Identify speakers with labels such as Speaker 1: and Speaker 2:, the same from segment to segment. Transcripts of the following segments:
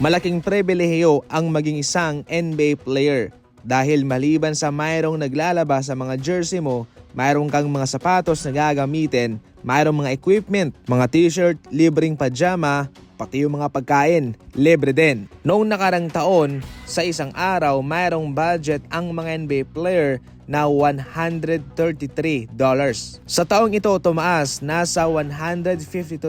Speaker 1: malaking pribilehiyo ang maging isang NBA player dahil maliban sa mayroong naglalaba sa mga jersey mo, mayroong kang mga sapatos na gagamitin, mayroong mga equipment, mga t-shirt, libreng pajama, pati yung mga pagkain, libre din. Noong nakarang taon, sa isang araw, mayroong budget ang mga NBA player na $133. Sa taong ito tumaas, nasa $152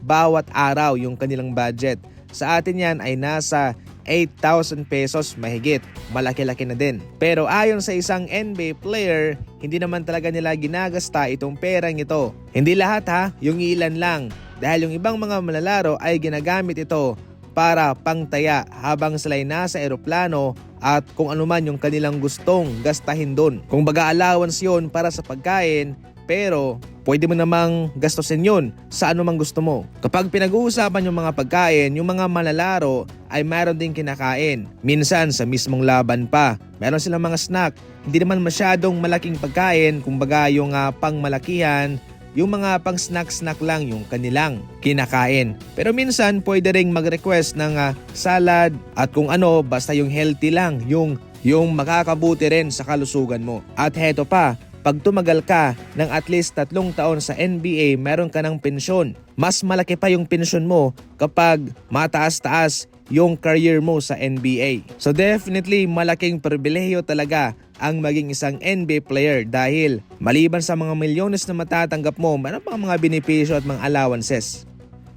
Speaker 1: bawat araw yung kanilang budget. Sa atin yan ay nasa 8,000 pesos mahigit. Malaki-laki na din. Pero ayon sa isang NBA player, hindi naman talaga nila ginagasta itong perang ito. Hindi lahat ha, yung ilan lang. Dahil yung ibang mga malalaro ay ginagamit ito para pangtaya habang sila'y nasa eroplano at kung anuman yung kanilang gustong gastahin doon. Kung baga allowance yun para sa pagkain, pero pwede mo namang gastusin yun sa anumang gusto mo. Kapag pinag-uusapan yung mga pagkain, yung mga malalaro ay mayroon din kinakain. Minsan sa mismong laban pa, meron silang mga snack. Hindi naman masyadong malaking pagkain, kumbaga yung uh, pangmalakihan, yung mga pang snack-snack lang yung kanilang kinakain. Pero minsan pwede ring mag-request ng uh, salad at kung ano basta yung healthy lang, yung yung makakabuti rin sa kalusugan mo. At heto pa, pag tumagal ka ng at least tatlong taon sa NBA, meron ka ng pensyon. Mas malaki pa yung pensyon mo kapag mataas-taas yung career mo sa NBA. So definitely malaking pribilehiyo talaga ang maging isang NBA player dahil maliban sa mga milyones na matatanggap mo, meron pang mga benepisyo at mga allowances.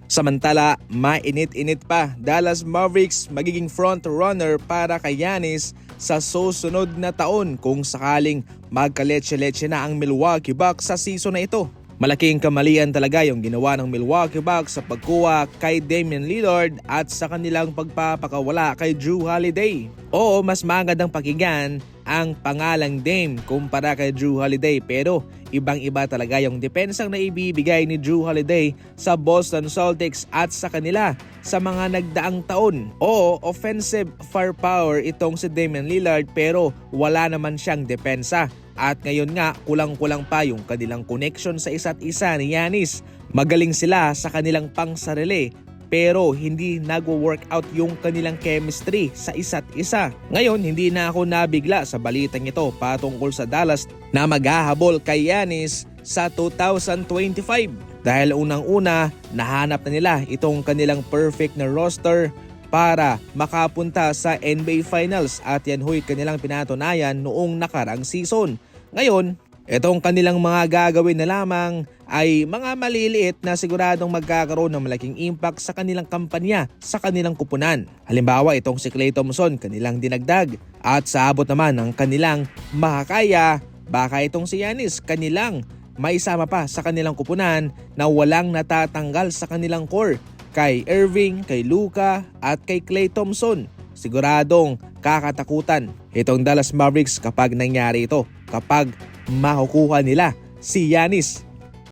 Speaker 1: Samantala, mainit-init pa, Dallas Mavericks magiging front runner para kay Giannis sa susunod na taon kung sakaling magkaletse-letse na ang Milwaukee Bucks sa season na ito. Malaking kamalian talaga yung ginawa ng Milwaukee Bucks sa pagkuha kay Damian Lillard at sa kanilang pagpapakawala kay Drew Holiday. Oo, mas magandang pakinggan ang pangalang Dame kumpara kay Drew Holiday pero ibang-iba talaga yung depensang na ibibigay ni Drew Holiday sa Boston Celtics at sa kanila sa mga nagdaang taon. Oo, offensive firepower itong si Damian Lillard pero wala naman siyang depensa. At ngayon nga, kulang-kulang pa yung kanilang connection sa isa't isa ni Yanis. Magaling sila sa kanilang pangsarili pero hindi nagwo-workout yung kanilang chemistry sa isa't isa. Ngayon, hindi na ako nabigla sa balitang ito patungkol sa Dallas na maghahabol kay Yanis sa 2025. Dahil unang-una, nahanap na nila itong kanilang perfect na roster para makapunta sa NBA Finals at yan huy kanilang pinatunayan noong nakarang season. Ngayon, itong kanilang mga gagawin na lamang ay mga maliliit na siguradong magkakaroon ng malaking impact sa kanilang kampanya sa kanilang kupunan. Halimbawa itong si Klay Thompson kanilang dinagdag at sa abot naman ng kanilang makakaya baka itong si Yanis kanilang maisama pa sa kanilang kupunan na walang natatanggal sa kanilang core kay Irving, kay Luka at kay Klay Thompson. Siguradong kakatakutan itong Dallas Mavericks kapag nangyari ito, kapag makukuha nila si Yanis